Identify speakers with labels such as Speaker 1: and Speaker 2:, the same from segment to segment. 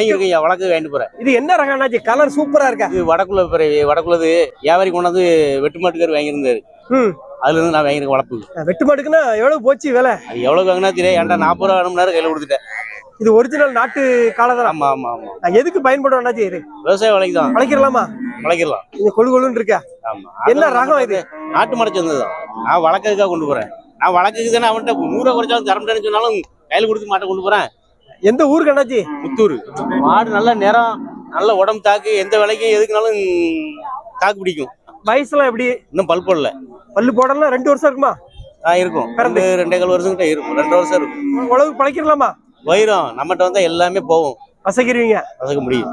Speaker 1: ஐயா வழக்கு வாங்கிட்டு போறேன்.
Speaker 2: இது என்ன ரகம் அண்ணாச்சி கலர் சூப்பரா இருக்கா?
Speaker 1: இது வடக்குள்ள பிறவி வடக்குள்ளது வியாபாரி கொண்டாந்து வெட்டு மாட்டுக்கார் வாங்கியிருந்தாரு. அதுல இருந்து நான் வாங்கியிருக்கேன் வளர்ப்பு.
Speaker 2: வெட்டு மாட்டுக்குன்னா எவ்வளவு போச்சு விலை?
Speaker 1: அது எவ்வளவு வாங்கினா தெரியும் ஏன்டா நாற்பது ரூபா வேணும்னாரு கையில கொடுத்துட்டேன்.
Speaker 2: இது ஒரிஜினல் நாட்டு காலதான்
Speaker 1: ஆமா ஆமா ஆமா.
Speaker 2: எதுக்கு பயன்படும் அண்ணாச்சி இது?
Speaker 1: விவசாய விலைக்கு தான்.
Speaker 2: வளைக்கிறலாமா?
Speaker 1: வளர்க்கிடலாம்
Speaker 2: இது கொழு கொழுன்னு இருக்கா?
Speaker 1: ஆமா.
Speaker 2: என்ன ரகம் இது?
Speaker 1: நாட்டு மாடு சேர்ந்தது தான் நான் வழக்கதுக்காக கொண்டு போறேன். நான் வழக்குக்கு தானே அவன்கிட்ட நூறை குறைச்சாலும் தரமுட்டேன்னு சொன்னாலும் கையில கொடுத்து மாட்டை கொண்டு போறேன்.
Speaker 2: எந்த ஊருக்கு அண்ணாச்சி
Speaker 1: புத்தூர் மாடு நல்ல நிறம் நல்ல உடம்பு தாக்கு எந்த விலைக்கும் எதுக்குனாலும் தாக்கு பிடிக்கும்.
Speaker 2: வயசுலாம் எப்படி?
Speaker 1: இன்னும் பல் போடல.
Speaker 2: பல்லு போடலாம் ரெண்டு வருஷம் இருக்குமா?
Speaker 1: ஆ இருக்கும். ரெண்டு ரெண்டே கால் வருஷம் கிட்ட இருக்கும். ரெண்டு வருஷம் இருக்கும்.
Speaker 2: உழவு பழைக்கிறலாமா
Speaker 1: வயிறும் நம்மகிட்ட வந்தா எல்லாமே போகும்.
Speaker 2: வசக்கிருவீங்க
Speaker 1: வசக்க முடியும்.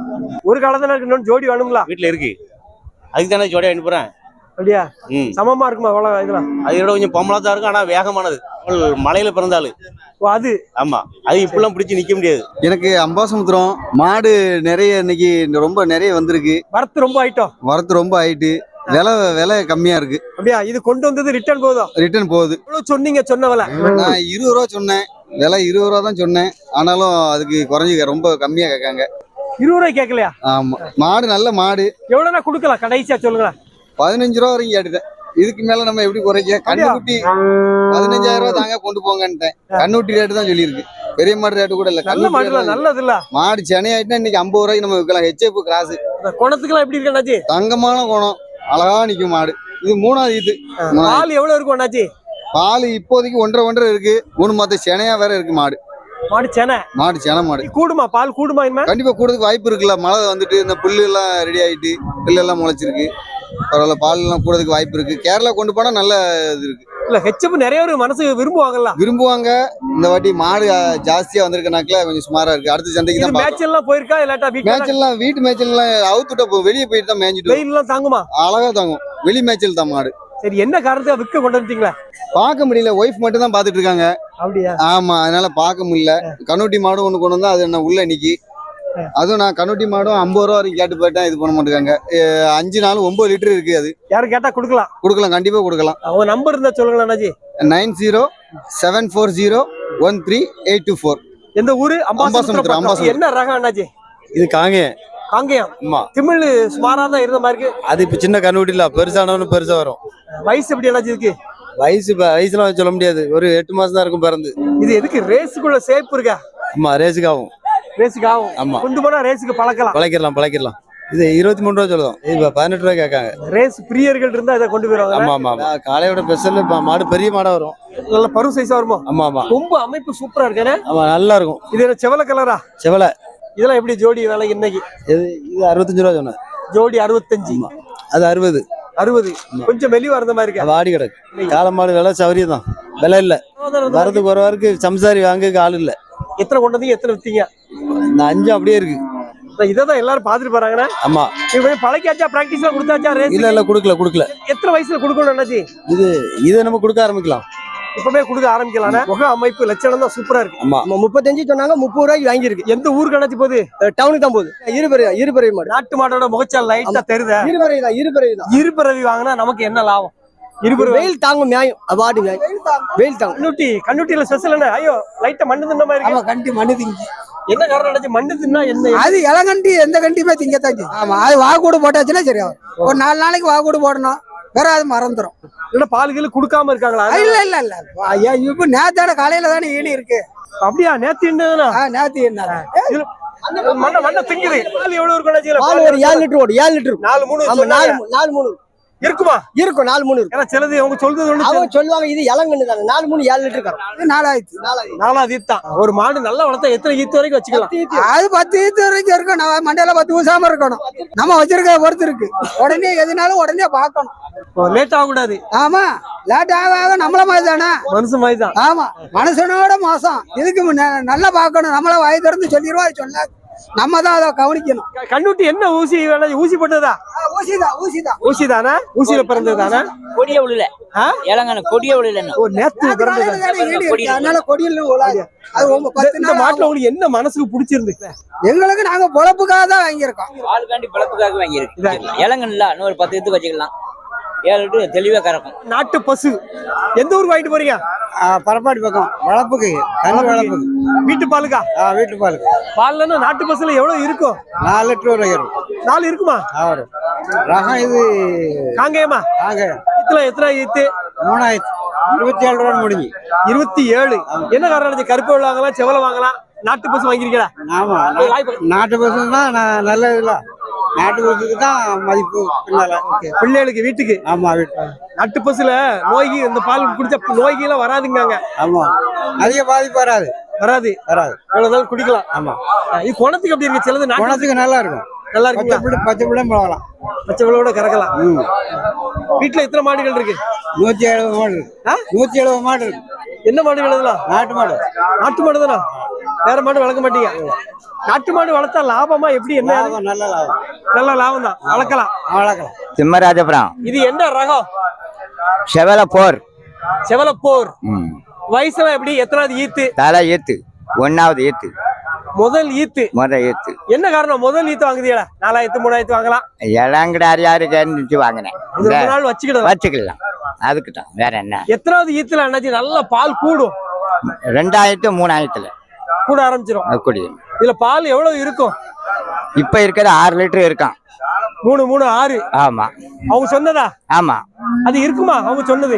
Speaker 2: ஒரு காலத்துல இன்னொன்று ஜோடி வேணுங்களா?
Speaker 1: வீட்டுல இருக்கு. அதுக்கு தானே ஜோடியா அனுப்புறேன்.
Speaker 2: அப்படியா? சமமா இருக்குமா அவ்வளவு இதெல்லாம்?
Speaker 1: அது விட கொஞ்சம் பொம்பளா இருக்கும் ஆனா வேகமானது. அவள் மலையில பிறந்தாள்.
Speaker 2: ஓ, அது?
Speaker 1: ஆமா. அது இப்பெல்லாம் பிடிச்சி நிக்க முடியாது.
Speaker 3: எனக்கு அம்பாசமுத்திரம் மாடு நிறைய இன்னைக்கு ரொம்ப நிறைய வந்திருக்கு.
Speaker 2: வரத்து ரொம்ப ஐட்டம்
Speaker 3: வரத்து ரொம்ப ஆயிட்டு. விலை விலை கம்மியா இருக்கு.
Speaker 2: அப்படியா? இது கொண்டு வந்தது ரிட்டர்ன் போதும்?
Speaker 3: ரிட்டர்ன் போகுது.
Speaker 2: எவ்வளவு சொன்னீங்க சொன்ன விலை?
Speaker 3: நான் இருபது ரூபா சொன்னேன். விலை இருபது ரூபா தான் சொன்னேன். ஆனாலும் அதுக்கு குறைஞ்சி ரொம்ப கம்மியா கேட்காங்க.
Speaker 2: இருபது ரூபாய் கேட்கலையா?
Speaker 3: ஆமா. மாடு நல்ல மாடு.
Speaker 2: எவ்வளவுனா கொடுக்கலாம்? கடைசியா சொல்லுங்களேன்.
Speaker 3: பதினஞ்சு ரூபா வரைக்கும் கேட்டுட்டேன். இதுக்கு மேல நம்ம எப்படி குறைக்க? கண்ணுக்குட்டி பதினஞ்சாயிரம் ரூபா தாங்க கொண்டு போங்கன்ட்டேன். கண்ணுக்குட்டி ரேட்டு தான் சொல்லியிருக்கு. பெரிய மாடு ரேட்டு கூட இல்ல.
Speaker 2: நல்ல
Speaker 3: தான்.
Speaker 2: நல்லது இல்ல
Speaker 3: மாடு சென்னை ஆயிட்டுனா இன்னைக்கு ஐம்பது ரூபாய்க்கு நம்ம விற்கலாம். ஹெச்எஃப் கிராஸ்
Speaker 2: குணத்துக்குலாம் எப்படி இருக்கு
Speaker 3: தங்கமான குணம். அழகா நிக்கும் மாடு. இது மூணாவது இது.
Speaker 2: பால் எவ்வளவு இருக்கும் அண்ணாச்சி?
Speaker 3: பால் இப்போதைக்கு ஒன்றரை ஒன்றரை இருக்கு. மூணு மாத்த செனையா வேற இருக்கு மாடு.
Speaker 2: மாடு செனை
Speaker 3: மாடு சென மாடு.
Speaker 2: கூடுமா? பால் கூடுமா
Speaker 3: கண்டிப்பா கூடதுக்கு வாய்ப்பு இருக்குல்ல. மழை வந்துட்டு இந்த புல்லு எல்லாம் ரெடி ஆயிட்டு புல்லு எல்லாம் முளைச்சிருக்கு. பரவாயில்ல பால் எல்லாம் கூடதுக்கு வாய்ப்பு இருக்கு. கேரளா கொண்டு போனா நல்ல இது இருக்கு.
Speaker 2: இல்ல ஹெச்எப் நிறைய பேர் மனசு விரும்புவாங்கல்ல.
Speaker 3: விரும்புவாங்க. இந்த வாட்டி மாடு ஜாஸ்தியா வந்திருக்கனாக்கல கொஞ்சம் சுமாரா இருக்கு. அடுத்த சந்தைக்கு தான்
Speaker 2: மேட்ச் எல்லாம் போயிருக்கா இல்லாட்டா வீட்டுல
Speaker 3: மேய்ச்சல்லாம் வீட்டு மேய்ச்சல்லாம் அவுத்துட்ட போ வெளியே போயிட்டு தான் மேய்ஞ்சிட்டு.
Speaker 2: வெயில் எல்லாம் தாங்குமா?
Speaker 3: அழகா தாங்கும். வெளி மேய்ச்சல் தான் மாடு.
Speaker 2: சரி என்ன காரணத்துக்கு விற்க கொண்டு வந்துட்டீங்களா?
Speaker 3: பார்க்க முடியல. ஒய்ஃப் மட்டும் தான் பாத்துட்டு இருக்காங்க.
Speaker 2: அப்படியா?
Speaker 3: ஆமா அதனால பார்க்க முடியல. கண்ணுட்டி மாடும் ஒண்ணு கொண்டு வந்தா அது என்ன உள்ள நிக்கி. அதுவும் நான் கண்ணுட்டி மாடும் ஐம்பது ரூபா வரைக்கும் கேட்டு போயிட்டேன் இது பண்ண மாட்டேங்காங்க அஹ் அஞ்சு நாள் ஒன்பது லிட்டர் இருக்கு அது.
Speaker 2: யாரும் கேட்டா கொடுக்கலாம்.
Speaker 3: கொடுக்கலாம் கண்டிப்பா கொடுக்கலாம்.
Speaker 2: அவங்க நம்பர் இருந்தா சொல்லுங்களேன் அண்ணாச்சி
Speaker 3: nine zero seven four zero one three eight two four.
Speaker 2: எந்த ஊரு?
Speaker 3: அம்பாசமுத்திரம்,
Speaker 2: அம்பாசமுத்திரம். என்ன ரகம் அண்ணாச்சி
Speaker 4: இது காங்க
Speaker 2: காங்கேயம்.
Speaker 4: ஆமா.
Speaker 2: திமிழ் சுமாரா தான் இருந்த மாதிரி இருக்கு.
Speaker 4: அது இப்ப சின்ன கண்ணுட்டி இல்ல பெருசானவனு பெருசா வரும்.
Speaker 2: வயசு எப்படி அண்ணாச்சி இருக்கு
Speaker 4: வயசு வயசுலாம் சொல்ல முடியாது. ஒரு எட்டு மாசம் தான் இருக்கும் பிறந்து.
Speaker 2: இது எதுக்கு ரேஸுக்குள்ள சேப் இருக்கா?
Speaker 4: ஆமா ரேஸுக்கு ஆகும்.
Speaker 2: ரேஸுக்கு ஆகும்.
Speaker 4: ஆமா.
Speaker 2: கொண்டு போனா ரேஸுக்கு பழக்கலாம்.
Speaker 4: பழக்கிடலாம் பழக்கிடலாம். இது இருபத்தி மூணு ரூபா சொல்லுவோம் இப்ப பதினெட்டு ரூபாய் கேட்காங்க.
Speaker 2: ரேஸ் பிரியர்கள் இருந்தா இதை கொண்டு போயிருவாங்க
Speaker 4: ஆமா ஆமா காலையோட ஸ்பெஷல் மாடு பெரிய மாடா வரும்.
Speaker 2: நல்ல பரு சைஸா வருமா?
Speaker 4: ஆமா ஆமா.
Speaker 2: ரொம்ப அமைப்பு சூப்பரா இருக்கேனே
Speaker 4: ஆமா நல்லா இருக்கும்
Speaker 2: இது என்ன செவல கலரா
Speaker 4: செவலை.
Speaker 2: இதெல்லாம் எப்படி ஜோடி விலை இன்னைக்கு?
Speaker 4: இது இது அறுபத்தஞ்சு ரூபா சொன்னேன்.
Speaker 2: ஜோடி அறுபத்தஞ்சு.
Speaker 4: அது அறுபது.
Speaker 2: அறுபது. கொஞ்சம் மெலிவா இருந்த மாதிரி இருக்கா?
Speaker 4: வாடி கிடக்கு. காளை மாடு விலை சௌரியம் தான் விலை இல்ல. வரது குறைவாருக்கு சம்சாரி வாங்க ஆள் இல்ல.
Speaker 2: எத்தனை கொண்டு வந்தீங்க எத்தனை வித்தீங்க?
Speaker 4: இந்த அஞ்சு அப்படியே இருக்கு.
Speaker 2: இதை தான் எல்லாரும் பாத்துட்டு போறாங்கன்னா
Speaker 4: ஆமா.
Speaker 2: இவங்க பழக்கியாச்சா பிராக்டிஸ்ல கொடுத்தாச்சா ரேஸ்
Speaker 4: இல்ல இல்ல குடுக்கல குடுக்கல.
Speaker 2: எத்தனை வயசுல கொடுக்கணும் அண்ணாச்சி?
Speaker 4: இதை நம்ம கொடுக்க ஆரம்பிக்கலாம்.
Speaker 2: இப்பவே கொடுக்க ஆரம்பிக்கலாம் முக அமைப்பு லட்சணம் தான் சூப்பரா இருக்கு.
Speaker 4: ஆமா.
Speaker 5: நம்ம முப்பத்தஞ்சு சொன்னாங்க முப்பது ரூபாய்க்கு வாங்கியிருக்கு.
Speaker 2: எந்த ஊருக்கு அண்ணாச்சி போகுது?
Speaker 5: டவுனுக்கு தான் போகுது. இருபறை இருபறை மாடு.
Speaker 2: நாட்டு மாடோட முகச்சால் லைட்டா தெரியுத?
Speaker 5: இருபறை தான் இருபறை தான்.
Speaker 2: இருபிறவி வாங்கினா நமக்கு என்ன லாபம்? இருபிறவி
Speaker 5: வெயில் தாங்கும் நியாயம். நியாயம். வெயில் தாங்கும்.
Speaker 2: கண்ணுட்டி கண்ணுட்டியில ஸ்பெஷல் என்ன ஐயோ லைட்டா மண்ணு தின்ன மாதிரி இருக்கு.
Speaker 5: கண்டி மண்ணு திங்கி
Speaker 2: என்ன காரணம் அண்ணாச்சி மண்ணு தின்னா என்ன?
Speaker 5: அது இளங்கண்டி எந்த கண்டியுமே திங்கத்தான். ஆமா அது வாக்கூடு போட்டாச்சுன்னா சரியாகும் ஒரு நாலு நாளைக்கு வாக்கூடு போடணும். வேற அது மறந்துடும்
Speaker 2: இல்ல பால்கள் கொடுக்காம இருக்காங்களா?
Speaker 5: இல்ல இல்ல இல்ல. ஐயா இப்ப நேத்தோட காலையில தானே ஈனி இருக்கு.
Speaker 2: அப்படியா? நேத்து என்னதுன்னா
Speaker 5: ஆ, நேத்து என்ன
Speaker 2: மண்ண மண்ண திங்குது. பால் எவ்வளவு இருக்கும்?
Speaker 5: பால் ஒரு ஏழு லிட்டர் ஓடும். ஏழு லிட்டர்.
Speaker 2: நாலு மூணு
Speaker 5: நாலு நாலு மூணு.
Speaker 2: இருக்குமா?
Speaker 5: இருக்கும் நாலு மூணு இருக்கும்.
Speaker 2: சிலது அவங்க சொல்றது
Speaker 5: அவங்க சொல்லுவாங்க இது இளங்கண்ணு தானே. நாலு மூணு ஏழு லிட்டர் இது நாலாயிரத்து.
Speaker 2: நாலாவது ஈத்தான் ஒரு மாடு நல்லா வளர்த்தா எத்தனை ஈத்து வரைக்கும் வச்சுக்கலாம்?
Speaker 5: அது பத்து ஈத்து வரைக்கும் இருக்கும். நம்ம மண்டையில பத்து ஊசாம இருக்கணும். நம்ம வச்சிருக்க பொறுத்து இருக்கு. உடனே எதுனாலும் உடனே பார்க்கணும்.
Speaker 2: லேட் ஆகக்கூடாது.
Speaker 5: ஆமா. லேட் ஆக ஆக நம்மள மாதிரி தானே?
Speaker 2: மனுஷன் மாதிரி தான்.
Speaker 5: ஆமா. மனுஷனோட மோசம். இதுக்கு முன்ன- நல்லா பார்க்கணும். நம்மள வாய் திறந்து சொல்லிடுவா அது சொல்ல நம்ம தான் அதை கவனிக்கணும்.
Speaker 2: கண்ணுட்டி என்ன ஊசி ஊசி போட்டதா?
Speaker 5: ஊசிதான் ஊசிதான்.
Speaker 2: ஊசி தானே ஊசியில பிறந்தது தானே
Speaker 6: கொடிய
Speaker 2: ஆ?
Speaker 6: இளங்கன கொடிய விழல
Speaker 2: ஒரு நேத்து பிறந்தது?
Speaker 5: அதனால கொடியில். அது பத்து
Speaker 2: இந்த மாட்டுல உங்களுக்கு என்ன மனசுக்கு பிடிச்சிருந்து?
Speaker 5: எங்களுக்கு நாங்க பொழப்புக்காக தான் வாங்கியிருக்கோம்.
Speaker 6: பாலுக்காண்டி பிளப்புக்காக வாங்கியிருக்கு இளங்கன்ல இன்னும் ஒரு பத்து எடுத்து வச்சுக்கலாம்.
Speaker 7: ஏழு லிட்டர் தெளிவா கறக்கும்.
Speaker 2: நாட்டு பசு. எந்த ஊருக்கு வாங்கிட்டு போறீங்க?
Speaker 8: பரப்பாடி பக்கம். வளர்ப்புக்கு கண்ணு வளர்ப்புக்கு
Speaker 2: வீட்டு பாலுக்கா?
Speaker 8: வீட்டு பால்
Speaker 2: பால்னா நாட்டு பசுல எவ்வளவு இருக்கும்?
Speaker 8: நாலு லிட்டர் வரைக்கும்
Speaker 2: நாலு இருக்குமா?
Speaker 8: வரும். ரகம் இது
Speaker 2: காங்கேயமா?
Speaker 8: நாங்க
Speaker 2: இத்துல எத்தனை ஈத்து?
Speaker 8: மூணாயிரத்தி. இருபத்தி ஏழு ரூபா முடிஞ்சு.
Speaker 2: இருபத்தி ஏழு. என்ன காரணம்? கருப்பு வாங்கலாம் செவலை வாங்கலாம் நாட்டு பசு வாங்கிருக்கீங்களா
Speaker 8: ஆமா. நாட்டு பசு தான் நல்லது இல்ல நாட்டு பசுக்கு தான் மதிப்பு பின்னால.
Speaker 2: பிள்ளைகளுக்கு வீட்டுக்கு?
Speaker 8: ஆமா வீட்டு.
Speaker 2: நாட்டு பசுல நோய்க்கு இந்த பால் குடிச்சா நோய்கெல்லாம் வராதுங்காங்க.
Speaker 8: ஆமா. அதிக பாதிப்பு வராது.
Speaker 2: வராது.
Speaker 8: வராது.
Speaker 2: எவ்வளவு நாள் குடிக்கலாம்?
Speaker 8: ஆமா.
Speaker 2: இது குணத்துக்கு எப்படி இருக்கு? சிலது
Speaker 8: குணத்துக்கு நல்லா இருக்கும்
Speaker 2: நல்லா
Speaker 8: பிள்ளை பச்சை பிள்ளை பழகலாம்
Speaker 2: பச்சை வெள்ளோட கறக்கலாம் வீட்டுல எத்தனை மாடுகள் இருக்கு?
Speaker 8: நூத்தி எழுபது மாடு இருக்கு.
Speaker 2: ஆ?
Speaker 8: நூத்தி எழுபது மாடு இருக்கு.
Speaker 2: என்ன மாடுகள் இதெல்லாம்?
Speaker 8: நாட்டு மாடு.
Speaker 2: நாட்டு மாடு தானா வேற மாடு வளர்க்க மாட்டீங்க. நாட்டு மாடு வளர்த்தா லாபமா எப்படி என்ன?
Speaker 8: நல்ல லாபம்.
Speaker 2: நல்ல லாபம் தான் வளர்க்கலாம்.
Speaker 8: வளர்க்கலாம்.
Speaker 9: சிம்மராஜபுரம்
Speaker 2: இது என்ன ரகம்?
Speaker 9: செவல போர்
Speaker 2: செவலப்போர்.
Speaker 9: ம்.
Speaker 2: வயசுல எப்படி? எத்தனாவது ஈத்து?
Speaker 9: தலை ஏத்து ஒன்னாவது ஏத்து
Speaker 2: முதல் ஈத்து.
Speaker 9: முத ஏத்து
Speaker 2: என்ன காரணம்? முதல் ஈத்து வாங்குதீங்களா? நாலாயிரத்து மூணாயிரத்து வாங்கலாம்.
Speaker 9: இளங்கடாரி யாருக்குன்னு வாங்கினேன்
Speaker 2: நாள் வச்சுக்கிடலாம்.
Speaker 9: வச்சுக்கலாம் அதுக்கு தான் வேற என்ன?
Speaker 2: எத்தனாவது ஈத்துல அண்ணாச்சி? நல்ல பால் கூடும்.
Speaker 9: ரெண்டாயிரத்து மூணாயிரத்துல.
Speaker 2: கூட ஆரம்பிச்சிடும்
Speaker 9: குடி
Speaker 2: இதுல பால் எவ்வளவு இருக்கும்?
Speaker 9: இப்ப இருக்கிறது ஆறு லிட்டர் இருக்கான்.
Speaker 2: மூணு மூணு ஆறு.
Speaker 9: ஆமா.
Speaker 2: அவங்க சொன்னதா?
Speaker 9: ஆமா.
Speaker 2: அது இருக்குமா? அவங்க சொன்னது.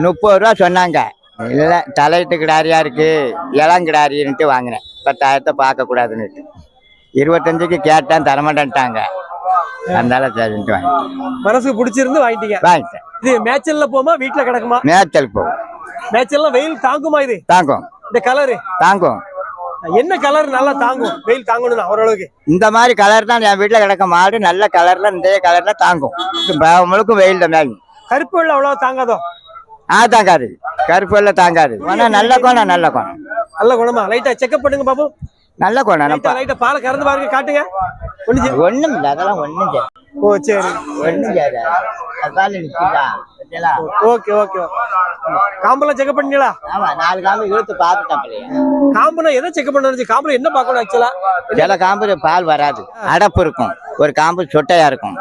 Speaker 9: முப்பது ரூபா சொன்னாங்க. இல்ல தலையிட்டு கிடாரியா இருக்கு இளங்கிடாரின்ட்டு வாங்கினேன். பத்தாயிரத்தை பார்க்க கூடாதுன்னுட்டு. இருபத்தஞ்சுக்கு கேட்டேன் தரமாட்டேன்ட்டாங்க. அதனால சரின்ட்டு வாங்கிட்டேன்.
Speaker 2: மனசுக்கு பிடிச்சிருந்து வாங்கிட்டீங்க.
Speaker 9: வாங்கிட்டேன்.
Speaker 2: இது மேய்ச்சல்ல போமா வீட்டுல கிடக்குமா?
Speaker 9: மேய்ச்சல் போகும்
Speaker 2: மேய்ச்சல்லாம் வெயில் தாங்குமா இது?
Speaker 9: தாங்கும்.
Speaker 2: இந்த கலரு?
Speaker 9: தாங்கும்.
Speaker 2: என்ன கலர் நல்லா தாங்கும்? வெயில் தாங்கணும் ஓரளவுக்கு
Speaker 9: இந்த மாதிரி கலர் தான் என் வீட்டுல கிடக்க மாடு நல்ல கலர்ல இந்த கலர்ல தாங்கும். முழுக்க வெயில் மேகும்
Speaker 2: கருப்பு வெள்ளை அவ்வளவு தாங்காதோ?
Speaker 9: ஆ தாங்காது. கருப்பு எல்லாம் தாங்காது. ஆனா நல்ல கோணம் நல்ல கோணம்.
Speaker 2: நல்ல குணமா? லைட்டா செக்அப் பண்ணுங்க பாப்போம்
Speaker 9: நல்ல கோணம்
Speaker 2: லைட்டா பாலை கறந்து பாருங்க காட்டுங்க.
Speaker 9: ஒண்ணும் இல்ல அதெல்லாம் ஒண்ணும் செய்யாது
Speaker 2: ஓ சரி.
Speaker 9: ஒண்ணும்
Speaker 2: ஓகே ஓகே. காம்பெல்லாம் செக்அப் பண்ணீங்களா
Speaker 9: ஆமா நாலு காம்பு இழுத்து பார்த்துட்டேன்
Speaker 2: காம்புனா எதை செக்அப் பண்ணணும் காம்புல என்ன பார்க்கணும் ஆக்சுவலா
Speaker 9: சில காம்பு பால் வராது. அடப்பு இருக்கும். ஒரு காம்பு சொட்டையா இருக்கும்.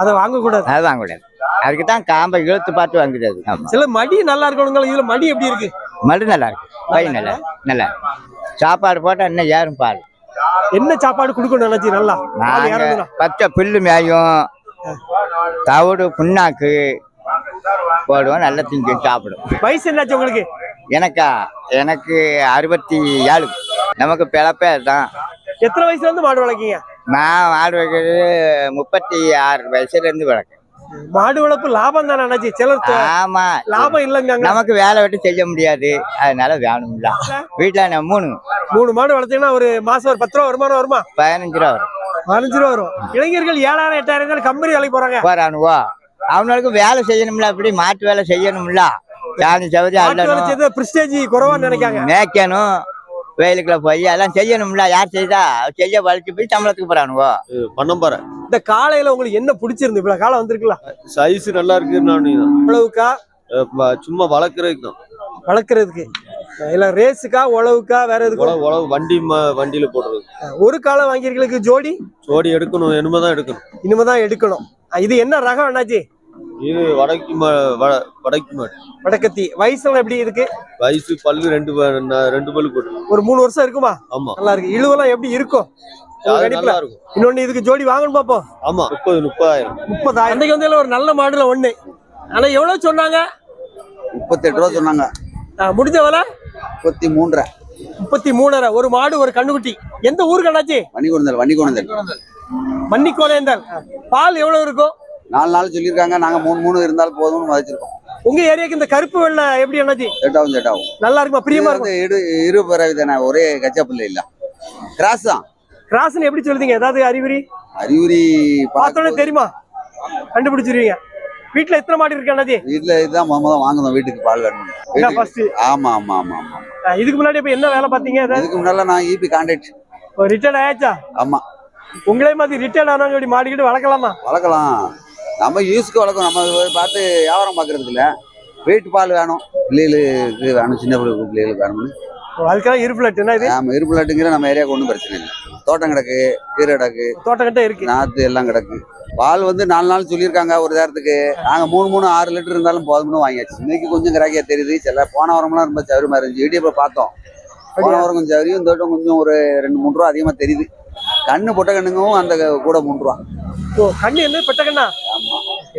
Speaker 2: அதை வாங்க கூடாது
Speaker 9: அது வாங்க கூடாது அதுக்கு தான் காம்பை இழுத்து பார்த்து வாங்குறது
Speaker 2: சில மடி நல்லா இருக்கணுங்க இதுல மடி எப்படி இருக்கு?
Speaker 9: மறு நல்லா இருக்கு. பை நல்லா நல்லா. சாப்பாடு போட்டா இன்னும் ஏறும் பால்.
Speaker 2: என்ன சாப்பாடு கொடுக்கணும் நினைச்சு நல்லா.
Speaker 9: பச்சை புல்லு மேயும் தவிடு புண்ணாக்கு போடுவோம் நல்லா திங்க சாப்பிடும்.
Speaker 2: வயசு என்னாச்சு உங்களுக்கு?
Speaker 9: எனக்கா எனக்கு அறுபத்தி ஏழு. நமக்கு பிழப்பே அதுதான்.
Speaker 2: எத்தனை வயசுல இருந்து மாடு வளர்க்கீங்க?
Speaker 9: நான் மாடு வைக்கிறது முப்பத்தி ஆறு வயசுல இருந்து வளர்க்கேன்
Speaker 2: மாடு வளர்ப்பு லாபம் தானே அண்ணாச்சி? சிலர்
Speaker 9: ஆமா.
Speaker 2: லாபம் இல்லைங்க
Speaker 9: நமக்கு வேலை விட்டு செய்ய முடியாது. அதனால வேணும்ல. வீட்டுல நான் மூணு?
Speaker 2: மூணு மாடு வளர்த்தீங்கன்னா ஒரு மாசம் ஒரு பத்து ரூபா வருமானம் வருமா?
Speaker 9: பதினஞ்சு ரூபா வரும்.
Speaker 2: பதினஞ்சு ரூபா வரும். இளைஞர்கள் ஏழாயிரம் எட்டாயிரம் தான் கம்பெனி வேலைக்கு போறாங்க.
Speaker 9: போறானுவோ? அவனுக்கு வேலை செய்யணும்ல அப்படி மாட்டு வேலை செய்யணும்ல. சாணி சவதி
Speaker 2: செய்து பிரிஸ்டேஜ் குறைவான்னு நினைக்காங்க.
Speaker 9: மேய்க்கணும் வெயிலுக்குள்ள போய் எல்லாம் செய்யணும்ல. யார் செய்தா? செய்ய வலிச்சு போய் சம்பளத்துக்கு போறானுவோ
Speaker 10: பண்ணம்பாறை
Speaker 2: இந்த காலையில உங்களுக்கு என்ன பிடிச்சிருந்து? இவ்வளவு காலம் வந்திருக்குல்ல.
Speaker 10: சைஸ் நல்லா இருக்கு
Speaker 2: உழவுக்கா
Speaker 10: சும்மா வளர்க்குறதுக்கு தான்.
Speaker 2: வளர்க்கறதுக்கு. இல்ல ரேஸுக்கா உழவுக்கா வேற எதுக்கு?
Speaker 10: உழவு வண்டி வண்டியில போடுறது.
Speaker 2: ஒரு காலம் வாங்கியிருக்கிறதுக்கு ஜோடி?
Speaker 10: ஜோடி எடுக்கணும் இனிமே தான் எடுக்கணும்.
Speaker 2: இனிமேதான் எடுக்கணும். இது என்ன ரகம் அண்ணாச்சி?
Speaker 10: இது வடக்கு மா- வட- வடக்கு மாடு
Speaker 2: வடக்கத்தி. வயசுல எப்படி இருக்கு?
Speaker 10: வயசு பல்லு ரெண்டு ரெண்டு பல்லு போட்டு
Speaker 2: ஒரு மூணு வருஷம் இருக்குமா?
Speaker 10: ஆமா.
Speaker 2: நல்லா இருக்கு இழுவெல்லாம் எப்படி இருக்கும்? இன்னொன்னு இதுக்கு ஜோடி வாங்கணும் பாப்போம்
Speaker 10: ஆமா முப்பது முப்பதாயிரம்.
Speaker 2: முப்பதாயிரம். அன்னைக்கு வந்து ஒரு நல்ல மாடுல ஒண்ணு. ஆனா எவ்வளவு சொன்னாங்க?
Speaker 11: முப்பத்தெட்டு ரூபா சொன்னாங்க.
Speaker 2: ஆ, முடிஞ்ச விலை?
Speaker 11: முப்பத்தி மூன்றரை.
Speaker 2: முப்பத்தி மூணரை ஒரு மாடு ஒரு கண்ணுக்குட்டி. எந்த ஊருக்கு அண்ணாச்சி?
Speaker 11: வண்டி கொண்டு
Speaker 2: மன்னிக்கோனேந்தல் பால் எவ்வளவு இருக்கும்?
Speaker 11: நாலு நாள் சொல்லியிருக்காங்க. நாங்க மூணு மூணு இருந்தாலும் போதும்னு மதிச்சிருக்கோம்.
Speaker 2: உங்க ஏரியாக்கு இந்த கருப்பு வெள்ளை எப்படி அண்ணாச்சி?
Speaker 11: செட்டாகும் செட்டாகும்.
Speaker 2: நல்லா இருக்குமா? பிரியமா இருக்கும்?
Speaker 11: இரு இரு பிறவி தானே ஒரே கச்சா பிள்ளை இல்ல. கிராஸ் தான்.
Speaker 2: கிராஸ்னு எப்படி சொல்லுதீங்க? ஏதாவது அறிகுறி?
Speaker 11: அறிகுறி
Speaker 2: பார்த்தோன்னே தெரியுமா? கண்டுபிடிச்சிருவீங்க. வீட்டுல எத்தனை மாடு இருக்கு அண்ணாச்சி?
Speaker 11: வீட்டுல இதுதான் முத முத வாங்கணும் வீட்டுக்கு பால் வேணும்
Speaker 2: ஃபர்ஸ்ட்
Speaker 11: ஆமா ஆமா ஆமா ஆமா
Speaker 2: இதுக்கு முன்னாடி இப்ப என்ன வேலை பாத்தீங்க
Speaker 11: இதுக்கு முன்னால நான் இபி கான்டாக்ட்
Speaker 2: ரிட்டையர்ட் ஆயாச்சா?
Speaker 11: ஆமா.
Speaker 2: உங்களே மாதிரி ரிட்டையர்ட் ஆனவங்க இப்படி மாடிக்கிட்டு வளர்க்கலாமா?
Speaker 11: வளர்க்கலாம். நம்ம யூஸ்க்கு வளர்க்கும் நம்ம பார்த்து வியாபாரம் பார்க்கறது இல்ல வீட்டு பால் வேணும். பிள்ளைகளுக்கு வேணும். சின்ன பிள்ளை பிள்ளைகளுக்கு வேணும்னு.
Speaker 2: அதுக்காக இருப்பிலட் என்ன இது?
Speaker 11: ஆமா இருப்புலாட்டுங்கிற நம்ம ஏரியாவுக்கு ஒன்றும் பிரச்சனை இல்லை. தோட்டம் கிடக்கு கீரை கிடக்கு
Speaker 2: தோட்டம் கிட்ட இருக்கு.
Speaker 11: நாத்து எல்லாம் கிடக்கு. பால் வந்து நாலு நாள் சொல்லியிருக்காங்க ஒரு நேரத்துக்கு. நாங்க மூணு மூணு ஆறு லிட்டர் இருந்தாலும் போதும்னு வாங்கியாச்சு. இன்னைக்கு கொஞ்சம் கிராக்கியா தெரியுது. சில போன வாரம்லாம் ரொம்ப சௌரியமா இருந்துச்சு. இடியப்ப பார்த்தோம். போன வாரம் கொஞ்சம் சௌரியம் இந்த வட்டம் கொஞ்சம் ஒரு ரெண்டு மூணு ரூபா அதிகமா தெரியுது. கண்ணு பொட்ட கண்ணுங்கவும் அந்த கூட மூணு ரூபா.
Speaker 2: கண்ணு என்ன? பெட்டக்கண்ணா
Speaker 11: ஆமா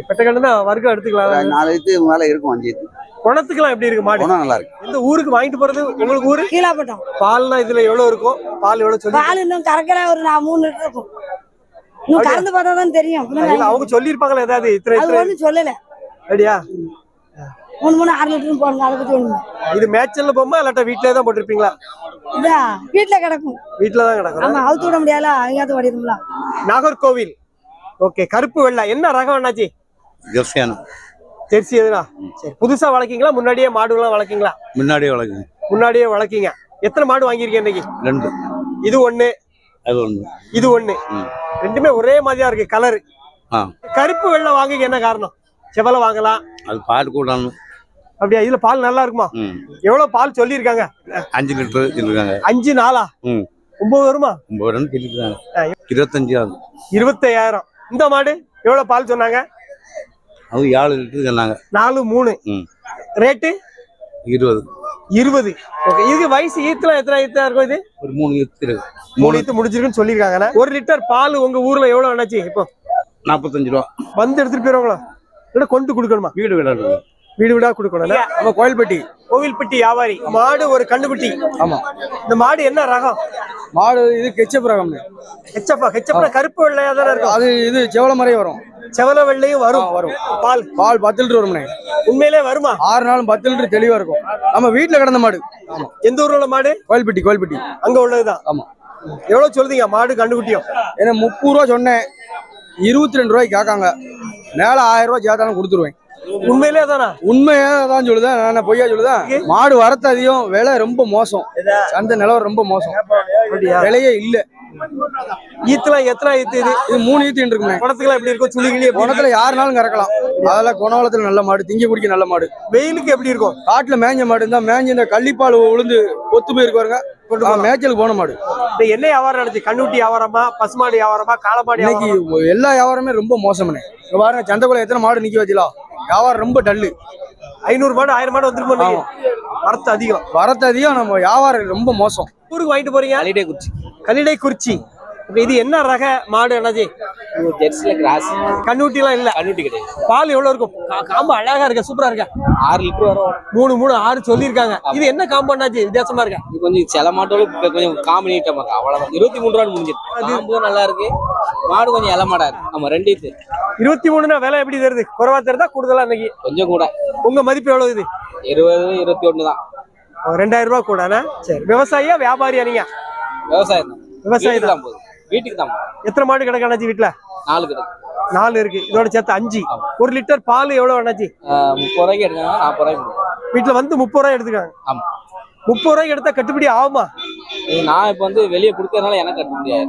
Speaker 2: பெட்டக்கண்ணு தான் வர்க்கம் எடுத்துக்கலாம்.
Speaker 11: இது மேல இருக்கும் அஞ்சு இது
Speaker 2: குணத்துக்குலாம் எப்படி இருக்கு மாடு?
Speaker 11: குணம் நல்லா இருக்கு.
Speaker 2: இந்த ஊருக்கு வாங்கிட்டு போறது? உங்களுக்கு ஊரு?
Speaker 12: கீழாப்பட்டம்
Speaker 2: பால்னா இதுல எவ்வளவு இருக்கும் பால் எவ்வளவு சொல்லி
Speaker 12: பால் இன்னும் கறக்கிற ஒரு நான் மூணு லிட்டர் இருக்கும். இன்னும் கறந்து பார்த்தா தான் தெரியும்.
Speaker 2: அவங்க சொல்லிருப்பாங்களா ஏதாவது? இத்தனை
Speaker 12: அது
Speaker 2: இத்தனை
Speaker 12: ஒன்றும் சொல்லல.
Speaker 2: அப்படியா?
Speaker 12: மூணு மூணு ஆறு லிட்டர் போடுங்க அதை பத்தி ஒண்ணு
Speaker 2: இது மேட்சல்ல போமா இல்லாட்டா வீட்லயே தான் போட்டிருப்பீங்களா?
Speaker 12: இதான் வீட்டுல கிடக்கும்.
Speaker 2: வீட்ல தான் கிடக்கும்.
Speaker 12: ஆமா அவுத்து விட முடியாதுல அங்கேயாவது ஓடிடும்ல.
Speaker 2: நாகர்கோவில். ஓகே கருப்பு வெள்ளை. என்ன ரகம் அண்ணாச்சி?
Speaker 1: ஜெர்சியானம்
Speaker 2: ஜெர்சி எதுனா? சரி புதுசா வளர்க்கீங்களா? முன்னாடியே மாடுலாம் வளர்க்கீங்களா?
Speaker 1: முன்னாடியே வளர்க்குங்க
Speaker 2: முன்னாடியே வளர்க்கீங்க. எத்தனை மாடு வாங்கியிருக்கீங்க இன்னைக்கு?
Speaker 1: ரெண்டு.
Speaker 2: இது ஒண்ணு.
Speaker 1: அது ஒன்று
Speaker 2: இது ஒண்ணு. ரெண்டுமே ஒரே மாதிரியா இருக்கு கலர். கருப்பு வெள்ளை வாங்கிக்க என்ன காரணம்? செவலை வாங்கலாம்.
Speaker 1: அது பால் கூடணும்.
Speaker 2: அப்படியா? இதுல பால் நல்லா இருக்குமா? எவ்வளவு பால் சொல்லியிருக்காங்க?
Speaker 1: அஞ்சு லிட்டர் இருக்காங்க
Speaker 2: அஞ்சு நாளா. ஒன்பது வருமா?
Speaker 1: சொல்லியிருக்காங்க.
Speaker 2: ஆ.
Speaker 1: இருபத்தஞ்சு ஆகுது.
Speaker 2: இருபத்தையாயிரம். இந்த மாடு எவ்வளவு பால் சொன்னாங்க?
Speaker 1: அது ஏழு லிட்டர் சொன்னாங்க.
Speaker 2: நாலு மூணு. ரேட்டு?
Speaker 1: இருபது.
Speaker 2: இருபது. ஓகே இதுக்கு வயசு ஈத்துல எத்தனை ஈத்தா இருக்கும் இது?
Speaker 1: ஒரு மூணு லிட்டர் இருக்கு.
Speaker 2: மூணு ஈத்து முடிச்சிருக்குன்னு சொல்லியிருக்காங்க ஒரு லிட்டர் பால் உங்க ஊர்ல எவ்வளவு என்னாச்சு இப்போ?
Speaker 1: நாற்பத்தஞ்சு ரூபா.
Speaker 2: வந்து எடுத்துட்டு போயிருவாங்களா? இல்ல கொண்டு கொடுக்கணுமா?
Speaker 1: வீடு விளையாடுறது
Speaker 2: வீடு வீடா கொடுக்கணும்
Speaker 13: நம்ம கோயில்பட்டி.
Speaker 2: கோவில்பட்டி வியாபாரி. மாடு ஒரு கண்ணுக்குட்டி.
Speaker 13: ஆமா.
Speaker 2: இந்த மாடு என்ன ரகம்?
Speaker 13: மாடு இது கெச்சப் ரகம்னு
Speaker 2: ஹெச்எஃப் ஹெச்எஃப் கருப்பு வெள்ளையா தானே இருக்கும்.
Speaker 13: அது இது செவல வரும்.
Speaker 2: செவல வெள்ளையும் வரும்
Speaker 13: வரும்.
Speaker 2: பால்
Speaker 13: பால் பத்து லிட்டர் வரும்ண்ணே
Speaker 2: உண்மையிலே வருமா?
Speaker 13: ஆறு நாளும் பத்து லிட்டர் தெளிவா இருக்கும். நம்ம வீட்டுல கிடந்த மாடு. ஆமா.
Speaker 2: எந்த ஊர்ல உள்ள மாடு?
Speaker 13: கோயில்பட்டி கோயில்பட்டி.
Speaker 2: அங்க உள்ளதுதான்.
Speaker 13: ஆமா.
Speaker 2: எவ்வளவு சொல்றீங்க? மாடு கண்டுக்குட்டியும்
Speaker 13: ஏன்னா முப்பது ரூபா சொன்னேன். இருபத்தி ரெண்டு ரூபாய்க்கு கேட்காங்க. மேல ஆயிரம் ரூபாய் சேர்த்தாலும் கொடுத்துருவேன்.
Speaker 2: உண்மையிலே தானா
Speaker 13: உண்மையா தான் சொல்லுதேன் நான் பொய்யா சொல்லுதேன் மாடு வரத்து அதிகம் விலை ரொம்ப மோசம். சந்தை நிலவரம் ரொம்ப மோசம். விலையே இல்ல.
Speaker 2: ஈத்துலாம் எத்தனை ஈத்து இது?
Speaker 13: இது மூணு ஈத்தின்னு இருக்குண்ணே
Speaker 2: குணத்துக்குலாம் எப்படி இருக்கும்? சுழி கிளி எப்படி
Speaker 13: குணத்துல யாருனாலும் கறக்கலாம். அதெல்லாம் குணவளத்துல நல்ல மாடு திங்க குடிக்க நல்ல மாடு?
Speaker 2: வெயிலுக்கு எப்படி இருக்கும்?
Speaker 13: காட்டுல மேஞ்ச மாடு இருந்தா மேஞ்ச இந்த கள்ளிப்பால் உளுந்து ஒத்து போயிருக்கு பாருங்க. மேய்ச்சலுக்கு போன மாடு.
Speaker 2: இந்த என்ன வியாபாரம் நடந்துச்சு. கண்ணுட்டி வியாபாரமா பசுமாடு வியாபாரமா காளமாடு
Speaker 13: இன்னைக்கு? எல்லா வியாபாரமே ரொம்ப மோசம்னே. பாருங்க சந்தைக்குள்ள எத்தனை மாடு நிக்க வச்சுலாம் வியாபாரம் ரொம்ப டல்லு.
Speaker 2: ஐநூறு மாடு ஆயிரம் மாடு வந்துருமா? வரத்து அதிகம்.
Speaker 13: வரத்து அதிகம் நம்ம வியாபாரம் ரொம்ப மோசம்.
Speaker 2: ஊருக்கு வாங்கிட்டு போறீங்க?
Speaker 6: கலிடே குச்சி
Speaker 2: கல்லிடை குறிச்சி இப்ப இது என்ன ரக மாடு அண்ணாச்சி
Speaker 6: ஜெர்சில கிராஸ்.
Speaker 2: கண்ணுட்டி எல்லாம் இல்ல.
Speaker 6: கண்ணுட்டி கிடையாது.
Speaker 2: பால் எவ்வளவு இருக்கும்? காம்பு அழகா இருக்க? சூப்பரா இருக்க?
Speaker 6: ஆறு லிட்டர் வரும்.
Speaker 2: மூணு மூணு ஆறு சொல்லியிருக்காங்க. இது என்ன காம்பு அண்ணாச்சி? வித்தியாசமா இருக்க?
Speaker 6: இது கொஞ்சம் சில மாட்டோட கொஞ்சம் காம்பு நீட்டமா இருக்கு. அவ்வளவுதான். இருபத்தி மூணு ரூபா முடிஞ்சிருக்கு. காம்பும் நல்லா இருக்கு. மாடு கொஞ்சம் இலை மாடா இருக்கு. ஆமா ரெண்டு இது.
Speaker 2: இருபத்தி மூணுனா விலை எப்படி தருது? குறைவா தருதா கூடுதலா இன்னைக்கு?
Speaker 6: கொஞ்சம் கூட.
Speaker 2: உங்க மதிப்பு எவ்வளவு இது?
Speaker 6: இருபது இருபத்தி ஒண்ணு தான்
Speaker 2: ரெண்டாயிரம் ரூபாய் கூடனா சரி. விவசாயியா வியாபாரியா நீங்க?
Speaker 6: விவசாயம் தான்
Speaker 2: விவசாயி
Speaker 6: வீட்டுக்கு
Speaker 2: தான்
Speaker 6: தான் போகுது. வீட்டுக்கு தான்.
Speaker 2: எத்தனை மாடு கிடக்கு அண்ணாச்சி வீட்டுல
Speaker 6: நாலு கிடக்கு.
Speaker 2: நாலு இருக்கு. இதோட சேர்த்து அஞ்சு. ஒரு லிட்டர் பால் எவ்வளவு அண்ணாச்சி?
Speaker 6: முப்பது ரூபாய்க்கு எடுக்காங்க நாற்பது ரூபாய்க்கு.
Speaker 2: வீட்டுல வந்து முப்பது ரூபாய் எடுத்துக்காங்க
Speaker 6: ஆமா.
Speaker 2: முப்பது ரூபாய்க்கு எடுத்தா கட்டுப்படி ஆகுமா?
Speaker 6: நான் இப்ப வந்து வெளியே கொடுக்கறதுனால எனக்கு கட்ட முடியாது